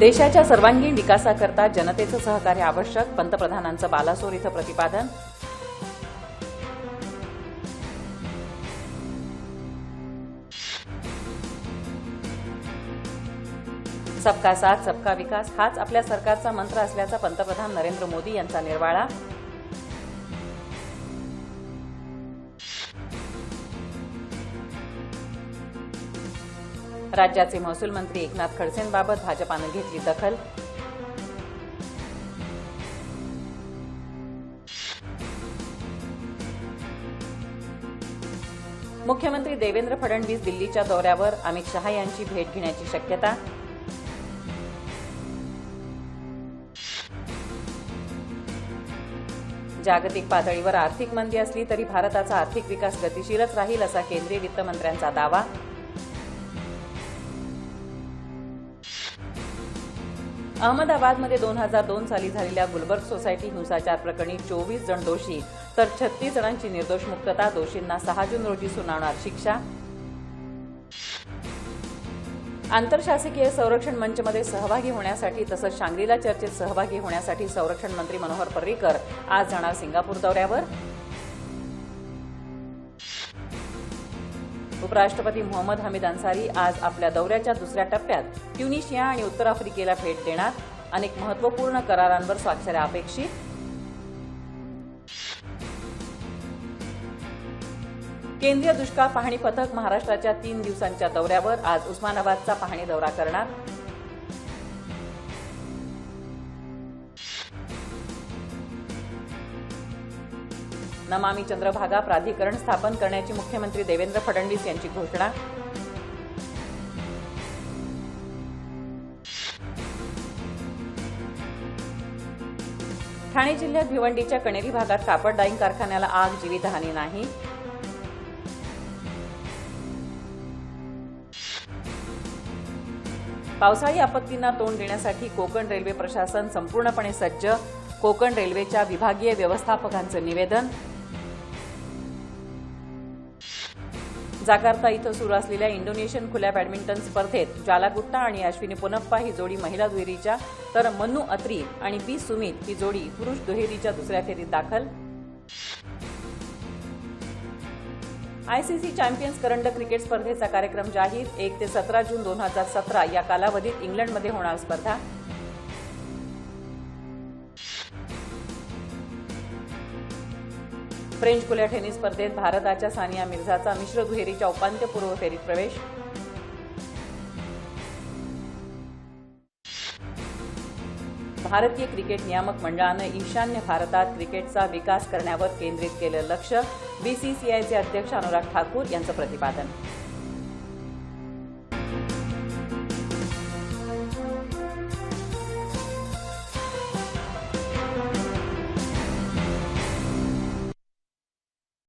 देशाच्या सर्वांगीण विकासाकरता जनतेचं सहकार्य आवश्यक. पंतप्रधानांचं बालासोर इथं प्रतिपादन. सबका साथ सबका विकास हाच आपल्या सरकारचा मंत्र असल्याचा पंतप्रधान नरेंद्र मोदी यांचा निर्वाळा. राज्याचे महसूल मंत्री एकनाथ खडसेंबाबत भाजपानं घेतली दखल. मुख्यमंत्री देवेंद्र फडणवीस दिल्लीच्या दौऱ्यावर अमित शहा यांची भेट घेण्याची शक्यता. जागतिक पातळीवर आर्थिक मंदी असली तरी भारताचा आर्थिक विकास गतिशीलच राहील असा केंद्रीय वित्तमंत्र्यांचा दावा. अहमदाबादमध्ये दोन हजार दोन साली झालेल्या गुलबर्ग सोसायटी हिंसाचार प्रकरणी चोवीस जण दोषी तर छत्तीस जणांची निर्दोष मुक्तता दोषींना सहा जून रोजी सुनावणार शिक्षा. आंतरशासकीय संरक्षण मंचमध्ये सहभागी होण्यासाठी तसंच शांग्रीला चर्चेत सहभागी होण्यासाठी संरक्षण मंत्री मनोहर पर्रीकर आज जाणार सिंगापूर दौऱ्यावर. उपराष्ट्रपती मोहम्मद हमीद अन्सारी आज आपल्या दौऱ्याच्या दुसऱ्या टप्प्यात ट्युनिशिया आणि उत्तर आफ्रिकेला भेट देणार. अनेक महत्त्वपूर्ण करारांवर स्वाक्षऱ्या अपेक्षित. केंद्रीय दुष्काळ पाहणी पथक महाराष्ट्राच्या तीन दिवसांच्या दौऱ्यावर आज उस्मानाबादचा पाहणी दौरा करणार. नमामी चंद्रभागा प्राधिकरण स्थापन करण्याची मुख्यमंत्री देवेंद्र फडणवीस यांची घोषणा. ठाणे जिल्ह्यात भिवंडीच्या कणेरी भागात कापड डाईंग कारखान्याला आग जीवितहानी नाही. पावसाळी आपत्तींना तोंड देण्यासाठी कोकण रेल्वे प्रशासन संपूर्णपणे सज्ज. कोकण रेल्वेच्या विभागीय व्यवस्थापकांचं निवेदन. जाकार्ता इथं सुरू असलेल्या इंडोनेशियन खुल्या बॅडमिंटन स्पर्धेत ज्वाला गुट्टा आणि अश्विनी पोनप्पा ही जोडी महिला दुहेरीच्या तर मन्नू अत्री आणि बी सुमित ही जोडी पुरुष दुहेरीच्या दुसऱ्या फेरीत दाखल. आयसीसी चॅम्पियन्स करंडक क्रिकेट स्पर्धेचा कार्यक्रम जाहीर एक ते सतरा जून दोन हजार सतरा या कालावधीत इंग्लंडमध्ये होणार स्पर्धा. फ्रेंच खुल्या टेनिस स्पर्धेत भारताच्या सानिया मिर्झाचा मिश्र दुहेरीच्या उपांत्यपूर्व फेरीत प्रवेश. भारतीय क्रिकेट नियामक मंडळानं ईशान्य भारतात क्रिकेटचा विकास करण्यावर केंद्रित केलं लक्ष. बीसीसीआयचे अध्यक्ष अनुराग ठाकूर यांचं प्रतिपादन.